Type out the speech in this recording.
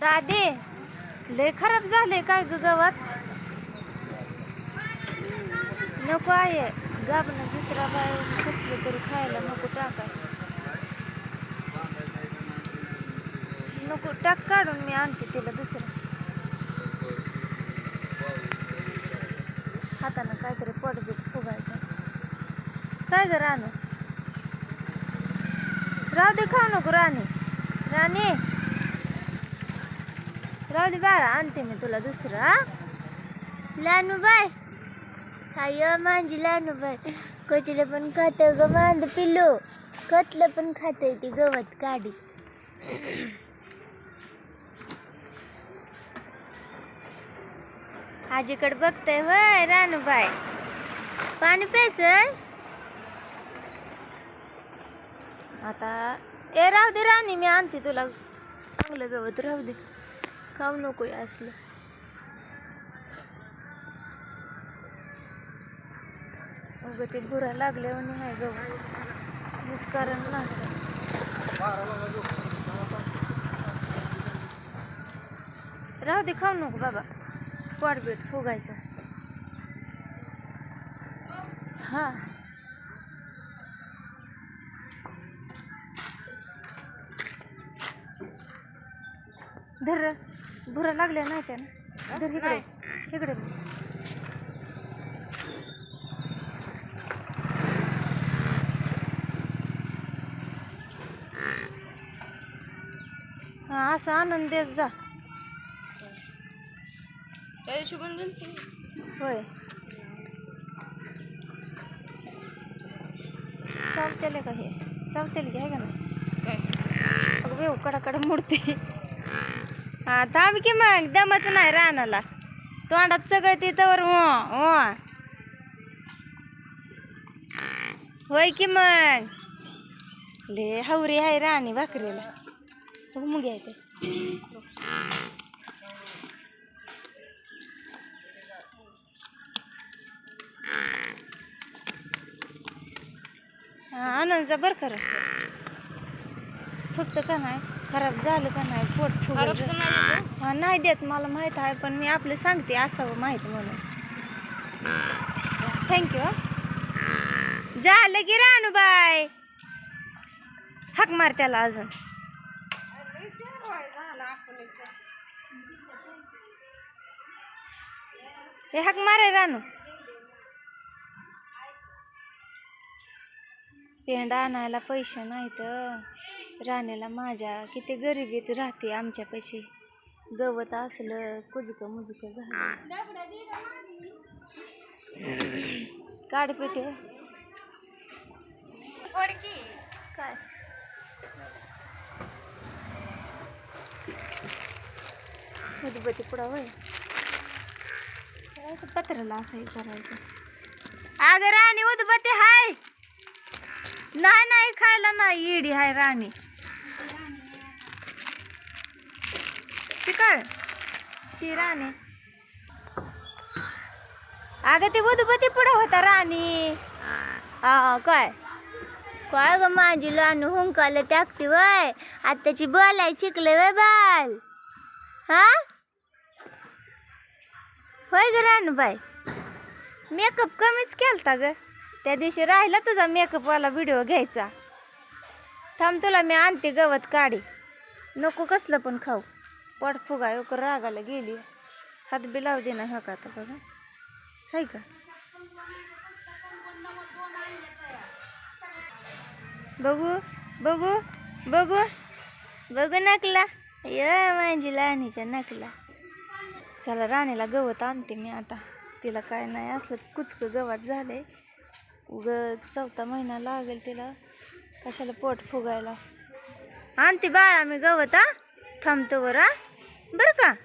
दादे लय खराब झाले काय ग गावात? नको आहे. गाबन जित्रा बाय कसलं तरी खायला नको टाकाय नको टाक काढून मी आणते तिला दुसरं. हातानं काहीतरी पोटबीट फुगायचं. काय ग राणू राहू दे खाऊ नको राणी. राणी! राहू दे बाळा आणते मी तुला दुसरं हा? लानू बाय हाय माझी लानू बाय कचलं पण खात ग मांद पिल्लो. कतलं पण खात ती गवत काढी. आजीकडे बघतय होय रानूबाई. पाणी प्यायचंय? आता ए राहू दे राणी मी आणते तुला. चांगलं गवत राहू दे. खाऊ नको आहे असलं. उग ते बुरा लागल्यावर नाही आहे गवत निष्कारण नसं राहू दे खाऊ नको बाबा. पोटबीट फुगायचं. हां. धर. बुरा लागल्या नाही त्यानं. धर इकडे. इकडे. हा असं आनंद देत जा. होय. चालतेले का हे? चालतेल की आहे का नाही? अगं बेव कडाकडा मुडते. हा थांब की मग दमच नाही रानाला. तोंडात सगळं तिथं हो, हो. होय की मग? ले हवरी आहे राणी भाकरीला. बघ मग आहे ते हा आनंदचा बरं खरं. फक्त का नाही? खराब झालं का नाही पोट फुगलं हा नाही देत मला माहीत आहे पण मी आपलं सांगते असावं माहीत म्हणून. थँक्यू झालं की रानूबाई. हाक मार त्याला अजून. हे हाक मारे रानू. पेंड आणायला पैसे नाहीत. राण्याला माझ्या किती गरिबीत राहते आमच्या पैसे गवत असलं कुजक मुजक झालं. काढ पेटे काय? उदबत्ती पुढा होय काय ते पत्राला असं हे करायचं. अगं राणी उदबत्ती हाय. नाही नाही खायला नाही. इडी हाय राणी. ती ती राणी. अगं ते उदबत्ती पुढं होता राणी. काय? काय ग माझी लानू हुंकाला टाकते वय. आत्ताची बोलाय शिकले वय बाल. हा? होय ग राणूबाई. मेकअप कमीच केलता ग. त्या दिवशी राहिला तुझा मेकअपवाला व्हिडिओ घ्यायचा. थांब तुला मी आणते गवत काढी. नको कसलं पण खाऊ. पोट फुगा रागाला गेली. हात बी लावू दे ना हा का आता बघा. आहे का? बघू बघू बघू. बघू नकला. य माझी लहानीच्या नकला. चला राणीला गवत आणते मी आता. तिला काय नाही असलं कुचकं गवत झालंय. उग चौथा महिना लागेल तिला. कशाला पोट फुगायला. आणते बाळा मी गवत हा. थांबतो वर बरं का?